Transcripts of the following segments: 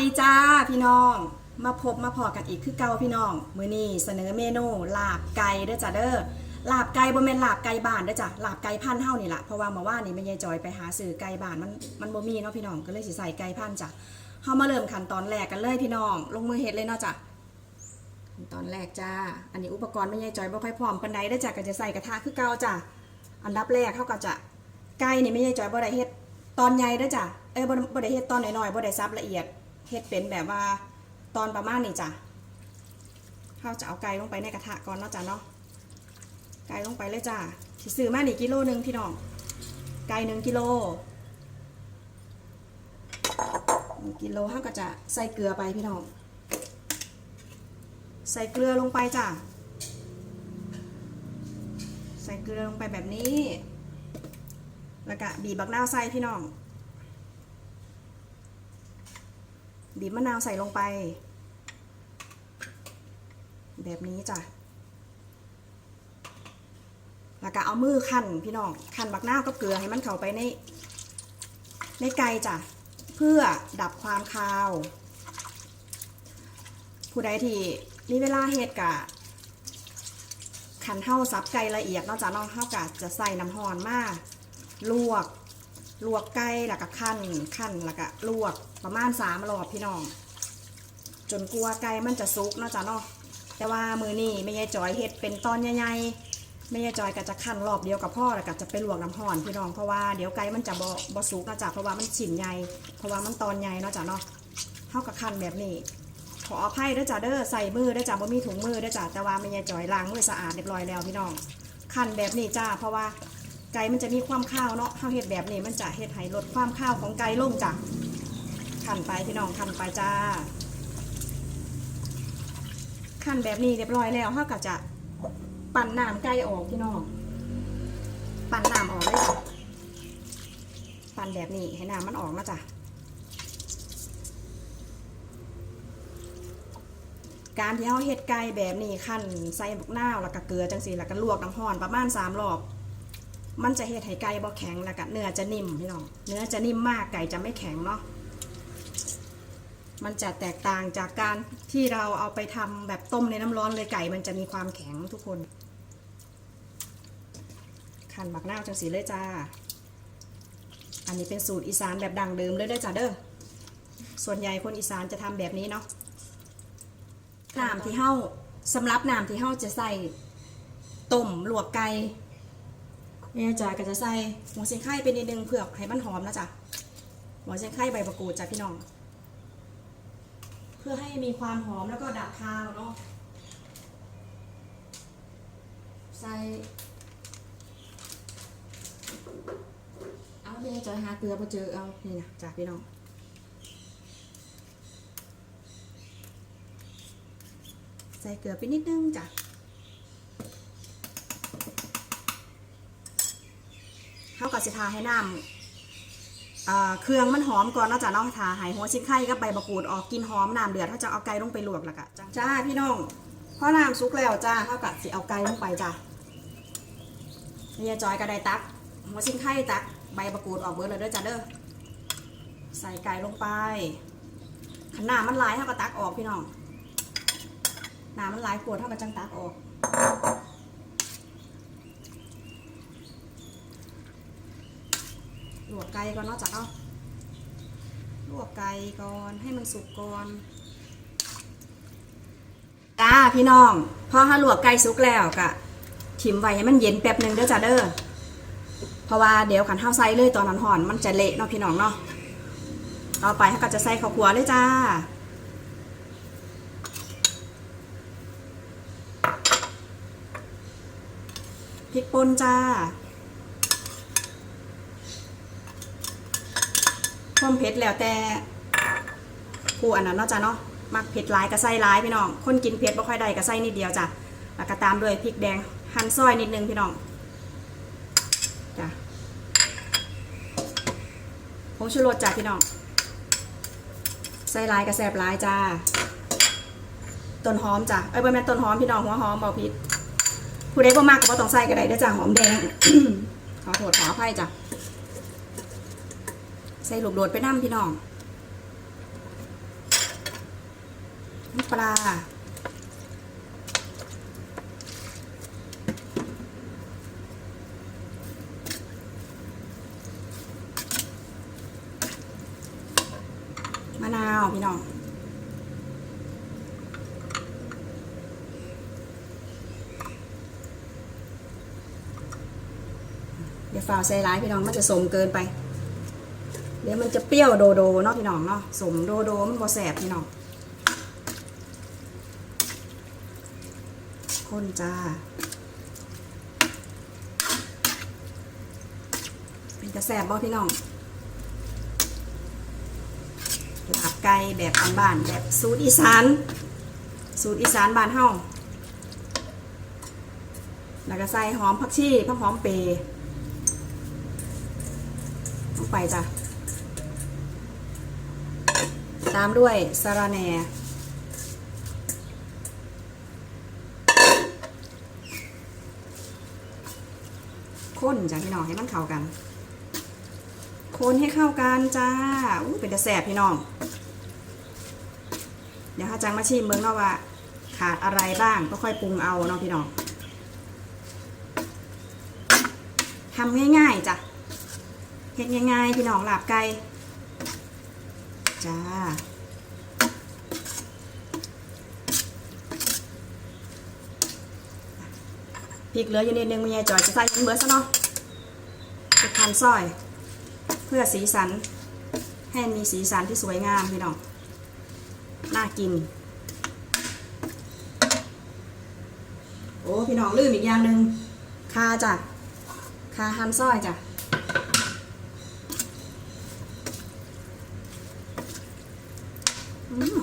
สวัสดีจ้าพี่น้อง มาพบมาพอกันอีกคือเก่าพี่น้อง มื้อนี้เสนอเมนูลาบไก่เด้อจ้ะเด้อลาบไก่บ่แม่นลาบไก่บ้านเด้อจ้ะลาบไก่พันเฮานี่ล่ะเพราะว่าเมื่อวานนี้แม่ยายจอยไปหาซื้อไก่บ้านมันมันบ่มีเนาะพี่น้องก็เลยสิใส่ไก่พันจ้ะเฮามาเริ่มขั้นตอนแรกกันเลยพี่น้อง ลงมือเฮ็ดเลยเนาะจ้ะขั้นตอนแรกจ้า อันนี้อุปกรณ์แม่ยายจอยบ่ค่อยพร้อมปานใดเด้อจ้ะก็จะใส่กระทะคือเก่าจ้ะอันดับแรกเฮาก็จะไก่นี่แม่ยายจอยบ่ได้เฮ็ดตอนใหญ่เด้อจ้ะเอ้ยบ่บ่ได้เฮ็ดตอนน้อยๆบ่ได้ซับละเอียด เฮ็ดเป็นแบบว่าตอนประมาณนี้จ้ะเราจะเอาไก่ลงไปในกระทะก่อนเนาะจ้ะเนาะ ไก่ลงไปเลยจ้ะสิซื้อมานี่กิโลหนึงพี่น้อง ไก่หนึ่งกิโลหนึ่งกิโลเราก็จะใส่เกลือไปพี่น้อง ใส่เกลือลงไปจ้ะ ใส่เกลือลงไปแบบนี้ แล้วก็บีบบักนาวใส่พี่น้อง บีบมะนาวใส่ลงไป แบบนี้จ้ะ แล้วก็เอามือคั่นพี่น้อง คั่นบักนาวกับเกลือให้มันเข้าไปใน ในไก่จ้ะ เพื่อดับความคาว ผู้ใดที่มีเวลาเฮ็ดกะขันเท่าซับไก่ละเอียดนอกจากน้องเท่ากะจะใส่น้ำหอนมาลวก ลวกไก่แล้วก็ขั้นขั้นแล้วก็ลวกประมาณสามรอบพี่น้อง จนกลัวไก่มันจะสุกเนาะจ้ะเนาะแต่ว่ามือนี่ไม่ยายจอยเฮ็ดเป็นตอนใหญ่ๆไม่ยายจอยก็จะขั้นรอบเดียวกับพ่อแล้วก็จะไปลวกน้ำห่อนพี่น้องเพราะว่าเดี๋ยวไก่มันจะบ่บ่สุกเนาะจ้ะเพราะว่ามันชิ้นใหญ่เพราะว่ามันตอนใหญ่เนาะจ้ะเนาะเท่ากับขั้นแบบนี้ขออภัยเด้อจ้ะเด้อใส่มือเด้อจ้ะบ่มีถุงมือเด้อจ้ะแต่ว่าไม่ยายจอยล้างมือสะอาดเรียบร้อยแล้วพี่น้องขั้นแบบนี้จ้าเพราะว่า ไก่มันจะมีความข้าวเนาะข้าวเห็ดแบบนี้มันจะเห็ดให้ลดความข้าวของไก่ลงจ้ะขันไปพี่น้องขันไปจ้าขันแบบนี้เรียบร้อยแล้วเขาก็จะปั่นน้ำไก่ออกพี่น้อง ปั่นน้ำออกเลยจ้ะปั่นแบบนี้ให้น้ำมันออกนะจ้ะการที่เขาเห็ดไก่แบบนี้ขั้นใส่บักนาวแล้วก็เกลือจังสีแล้วก็ลวกน้ำร้อนประมาณสามรอบ มันจะเฮ็ดให้ไก่บ่แข็งแล้วก็เนื้อจะนิ่มพี่น้องเนื้อจะนิ่มมากไก่จะไม่แข็งเนาะมันจะแตกต่างจากการที่เราเอาไปทำแบบต้มในน้ำร้อนเลยไก่ มันจะมีความแข็งทุกคนขันบักนาจังสีเลยจ้า อันนี้เป็นสูตรอีสานแบบดังเดิมเลยเด้อจ้าเด้อส่วนใหญ่คนอีสานจะทำแบบนี้เนาะน้ำที่เฮาสำหรับน้ำที่เฮาจะใส่ต้มลวกไก่ แม่จ๋าก็จะใส่หัวเชียงไข่เป็นนิดนึงเผือกให้มันหอมนะจ๊ะหัวเชียงไข่ใบมะกรูดจ้ะพี่น้อง เพื่อให้มีความหอมแล้วก็ดับคาวเนาะใส่เอาแม่จอยหาเกลือพอเจอเอานี่นะจ้ะพี่น้องใส่เกลือไปนิดนึงจ้ะ เขากับ สิทาให้น้ำเครื่องมันหอมก่อนนาะจ้ะเนาะทาหายหัวชิ้นไข่กับใบมะกรูดออกกินหอมน้ำเดือดเขาจะเอาไก่ลงไปลวกแล้วก็จ้าพี่น้องพอน้ำซุกแล้วจ้าเขากับสิเอาไก่ลงไปจ้ะนี่ยจอยก็ได้ตักหัวชิ้นไข่ตักใบมะกรูดออกเบิดเลยด้อจ้ะเด้อใส่ไก่ลงไปขนาดมันลายเขาก็ตักออกพี่น้องน้ำมันลายขวดเท่ากับจังตักออก ลวกไก่ก่อนเนาะจ้ะเนาะลวกไก่ก่อนให้มันสุกก่อนจ้าพี่น้องพอถ้าลวกไก่สุกแล้วกะถิมไว้ให้มันเย็นแป๊บหนึ่งเด้อจ้ะเด้อเพราะว่าเดี๋ยวขันข้าวใส่เลยตอนนั้นห่อนมันจะเละเนาะพี่น้องเนาะต่อไปเขาก็จะใส่ข้าวคั่วเลยจ้าพริกป่นจ้า ความเผ็ดแล้วแต่ผู้อันนั้นเนาะจ้ะเนาะมักเผ็ดหลายก็ใส่หลายพี่น้อง คนกินเผ็ดบ่ค่อยได้ก็ใส่นิดเดียวจ้ะแล้วก็ตามด้วยพริกแดงหั่นซอยนิดนึงพี่น้องจ้ะผงชูรสจ้ะพี่น้องใส่ลายก็แซ่บลายจ้า ต้นหอมจ้ะ เอ้ยบ่แม่นต้นหอมพี่น้องหัวหอมเบาพิษผู้ใดบ่มากก็บ่ต้องใส่ก็ได้เด้อจ้ะหอมแดง ขอโทษขออภัยจ้ะ ส่ลูกโดดไปน้ำพี่น้องน้ำปลามะนาวพี่น้อง เดี๋ยวฝ่าวใส่ร้ายพี่น้องมันจะสมเกินไป เดี๋ยวมันจะเปรี้ยวโดโดเนาะพี่น้องเนาะสมโดโดมันบ่แสบพี่น้องคนจ้า เป็นกระแสบบ่พี่น้องลาบไก่แบบบ้านแบบสูตรอีสาน สูตรอีสานบ้านเฮาแล้วก็ใส่หอมผักชีผักหอมเปรย์ลงไปจ้ะ ตามด้วยสาระแหน่คนจ้ะพี่น้องให้มันเข้ากันคนให้เข้ากันจ้าอู้เป็นแตะแสบพี่น้อง เดี๋ยวถ้าจังมาชิมเมืองเนาะว่า ขาดอะไรบ้างก็ค่อยปรุงเอาเนาะพี่น้องทำง่ายๆจ้ะเฮ็ดง่ายๆพี่น้องหลาบไก่จ้า พริกเหลืออยู่นิดนึงมียายจอยจะใส่ยังเบิร์ซะเนาะจะทานซอย เพื่อสีสัน ให้มีสีสันที่สวยงามพี่น้อง น่ากิน โอ้พี่น้องลืมอีกอย่างหนึ่งคาจ้ะคาหั่นซอยจ้ะ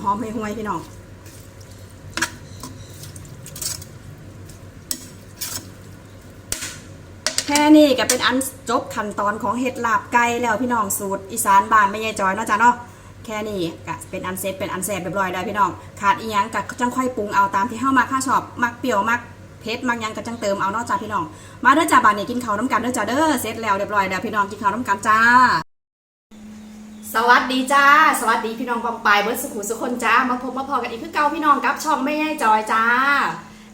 หอมห่วยๆพี่น้อง แค่นี้ก็เป็นอันจบขั้นตอนของเห็ดลาบไก่แล้วพี่น้องสูตรอีสานบ้านไม่ยายจอยเนาะจ้ะเนาะแค่นี้ก็เป็นอันเซตเป็นอันแซ่บเรียบร้อยได้วพี่น้องขาดอีหยังก็จังค่อยปรุงเอาตามที่เฮามาค่าชอบมักเปรี้ยวมักเผ็ดมักยังก็จังเติมเอาเนาะจ้ะพี่น้องมาเด้อจ้าบ้านนี้กินข้าวน้ำกันเด้อจ้าเด้อเสร็จแล้วเรียบร้อยแล้วพี่น้องกินข้าวน้ำกันจ้าสวัสดีจ้า สวัสดีพี่น้องปองปายเบิร์ดสุขุสุคนจ้า มาพบมาพอกันอีกคือเก่าพี่น้องกับช่องไม่ให้จอยจ้า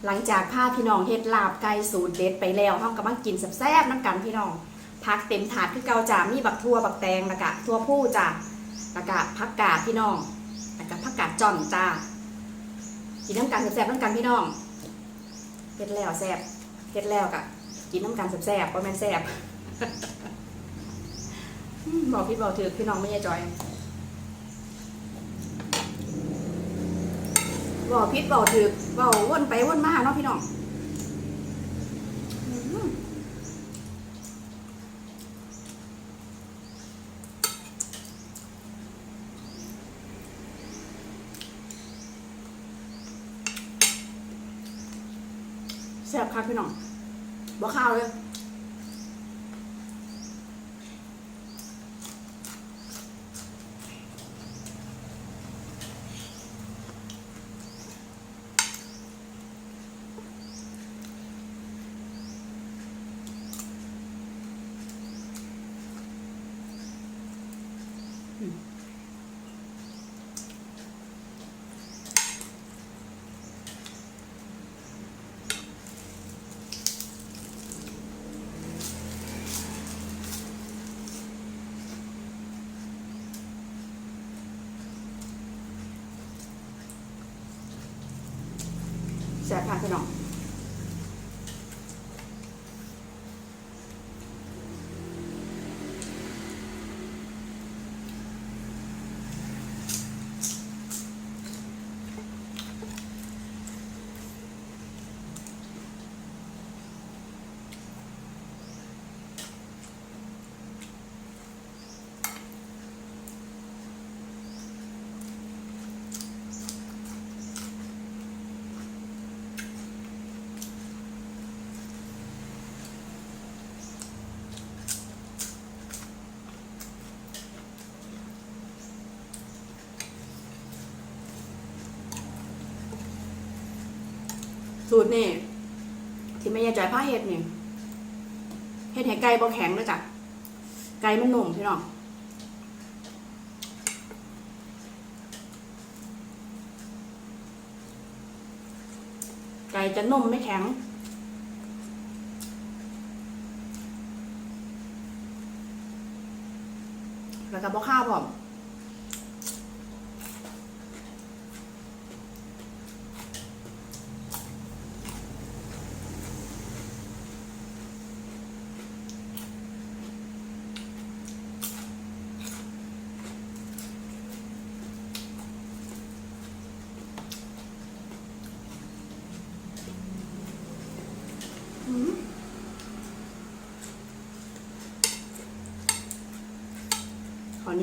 หลังจากพาพี่น้องเฮ็ดลาบไก่สูตรเด็ดไปแล้วห้องกำลังกินแซ่บๆน้ำกันพี่น้องพักเต็มถาดคือเกาจ้ามีบักทั่วบักแตงแล้วก็ทั่วผู้จ้าแล้วก็ผักกาดพี่น้องแล้วก็ผักกาดจ่อนจ้ากินน้ำกันแซ่บๆน้ำกันพี่น้องเฮ็ดแล้วแซ่บเฮ็ดแล้วก็กินน้ำกันแซ่บๆบ่แม่นแซ่บอืมบอกพี่บอกถือพี่น้องไม่ใช่จอย บอพิษบอถือบอกวนไปวนมาเนาะพี่น้องแซ่บคักพี่น้องบอข้าวเลย แซ่บค่ะพี่น้อง สูตรนี่ที่ไม่ยายจอยผ้าเห็ดเนี่ยเห็ดแห่ไก่บ่แข็งเลยจ้ะไก่มันหนุ่มพี่น้องจะนุ่มไม่แข็งแล้วก็บ่ข้าวพร้อม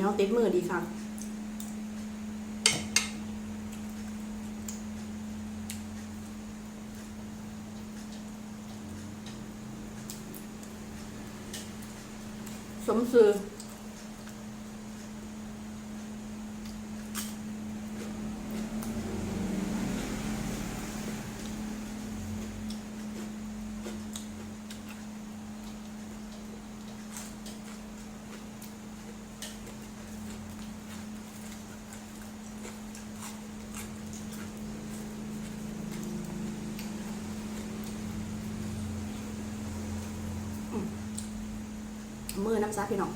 ยวติดมือดีค่ะสมซื้อ มือน้ำซาพี่น้อง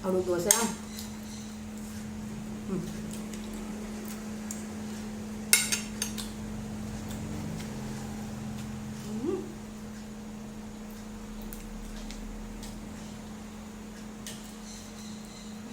เอาดูตัวซะอืม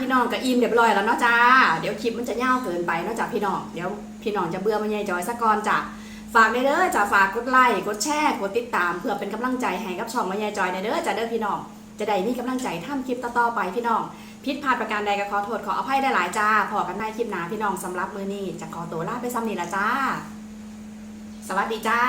พี่น้องกับอิมเรียบร้อยแล้วเนาะจ้า เดี๋ยวคลิปมันจะยาวเกินไปเนาะจ้าพี่น้อง เดี๋ยวพี่น้องจะเบื่อมันใหญ่จอยสักก่อนจ้ะฝากได้เด้อจ้าฝากกดไลค์กดแชร์กดติดตามเพื่อเป็นกำลังใจให้กับช่องมันใหญ่จอยได้เด้อจ้าเด้อพี่น้อง จะได้มีกำลังใจทำคลิปต่อๆไปพี่น้องผิดพลาดประการใดก็ขอโทษขออภัยได้หลายจ้าพอกันในคลิปหนาพี่น้องสำหรับมือนี้จะขอตัวลาไปซ้ำนี้ละจ้า สวัสดีจ้า